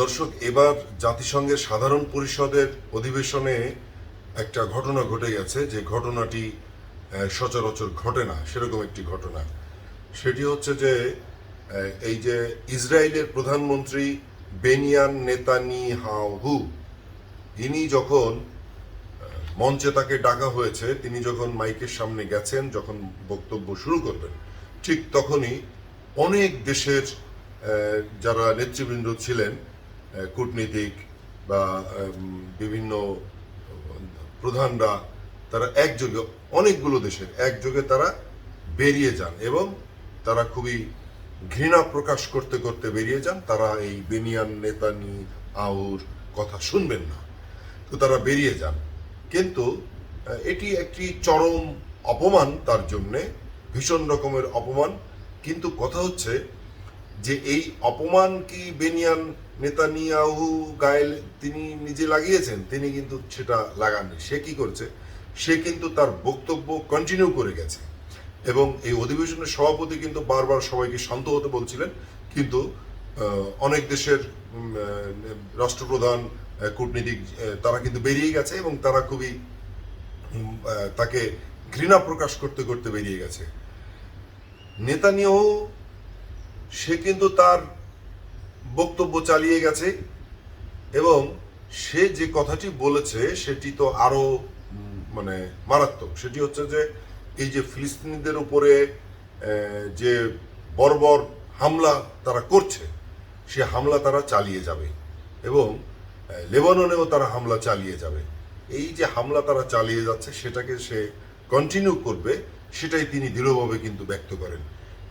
দর্শক, এবার জাতিসংঘের সাধারণ পরিষদের অধিবেশনে একটা ঘটনা ঘটে গেছে। যে ঘটনাটি সচরাচর ঘটে না, সেরকম একটি ঘটনা। সেটি হচ্ছে যে এই যে ইসরায়েলের প্রধানমন্ত্রী বেনিয়ান নেতানি হাহু ইনি যখন মঞ্চে তাকে ডাকা হয়েছে, তিনি যখন মাইকের সামনে গেছেন, যখন বক্তব্য শুরু করবেন, ঠিক তখনই অনেক দেশের যারা নেতৃবৃন্দ ছিলেন কূটনীতিক বা বিভিন্ন প্রধানরা তারা একযোগে, অনেকগুলো দেশের একযোগে তারা বেরিয়ে যান এবং তারা খুবই ঘৃণা প্রকাশ করতে করতে বেরিয়ে যান। তারা এই বেনিয়ান, নেতানি, আউর কথা শুনবেন না। তো তারা বেরিয়ে যান। কিন্তু এটি একটি চরম অপমান তার জন্যে, ভীষণ রকমের অপমান। কিন্তু কথা হচ্ছে যে, এই অপমান কি বেনিয়ান নেতানিয়াহু গায়ে তিনি নিজে লাগিয়েছেন, তিনি কিন্তু সেটা লাগাননি। সে কি করছে? সে কিন্তু তার বক্তব্য কন্টিনিউ করে গেছে। এবং এই অধিবেশনের সভাপতি কিন্তু বারবার সবাইকে শান্ত হতে বলছিলেন। কিন্তু অনেক দেশের রাষ্ট্রপ্রধান কূটনীতিক তারা কিন্তু বেরিয়ে গেছে এবং তারা খুবই তাকে ঘৃণা প্রকাশ করতে করতে বেরিয়ে গেছে। নেতানিয়াহু, সে কিন্তু তার বক্তব্য চালিয়ে গেছে এবং সে যে কথাটি বলেছে সেটি তো আরও মানে মারাত্মক। সেটি হচ্ছে যে এই যে ফিলিস্তিনিদের উপরে যে বর্বর হামলা তারা করছে, সে হামলা তারা চালিয়ে যাবে এবং লেবাননেও তারা হামলা চালিয়ে যাবে। এই যে হামলা তারা চালিয়ে যাচ্ছে সেটাকে সে কন্টিনিউ করবে, সেটাই তিনি দৃঢ়ভাবে কিন্তু ব্যক্ত করেন।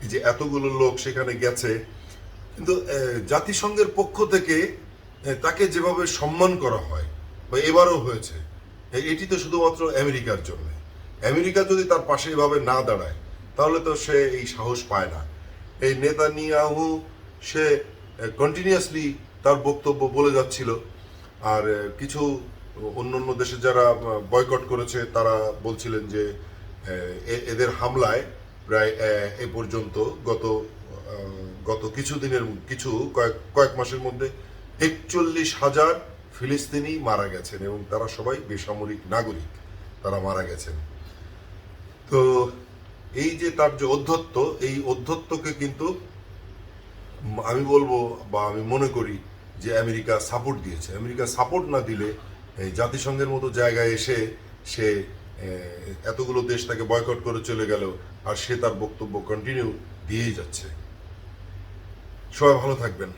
এই যে এতগুলো লোক সেখানে গেছে কিন্তু জাতিসংঘের পক্ষ থেকে তাকে যেভাবে সম্মান করা হয়, বা এবারও হয়েছে এটি তো শুধুমাত্র আমেরিকার জন্য। আমেরিকা যদি তার পাশে এভাবে না দাঁড়ায়, তাহলে তো সে এই সাহস পায় না। এই নেতানিয়াহু, সে কন্টিনিউয়াসলি তার বক্তব্য বলে যাচ্ছিল, আর কিছু অন্য অন্য দেশে যারা বয়কট করেছে, তারা বলছিলেন যে এদের হামলায় প্রায় এ পর্যন্ত গত গত কিছু দিনের কিছু কয়েক কয়েক মাসের মধ্যে একচল্লিশ হাজার ফিলিস্তিনি মারা গেছেন এবং তারা সবাই বেসামরিক নাগরিক, তারা মারা গেছেন। তো এই যে তার যে অধ্যত্ব এই অধ্যত্বকে কিন্তু আমি বলব বা আমি মনে করি যে আমেরিকা সাপোর্ট দিয়েছে। আমেরিকা সাপোর্ট না দিলে জাতিসংঘের মতো জায়গায় এসে সে এতগুলো দেশ তাকে বয়কট করে চলে গেল আর সে তার বক্তব্য কন্টিনিউ দিয়েই যাচ্ছে। সবাই ভালো থাকবেন।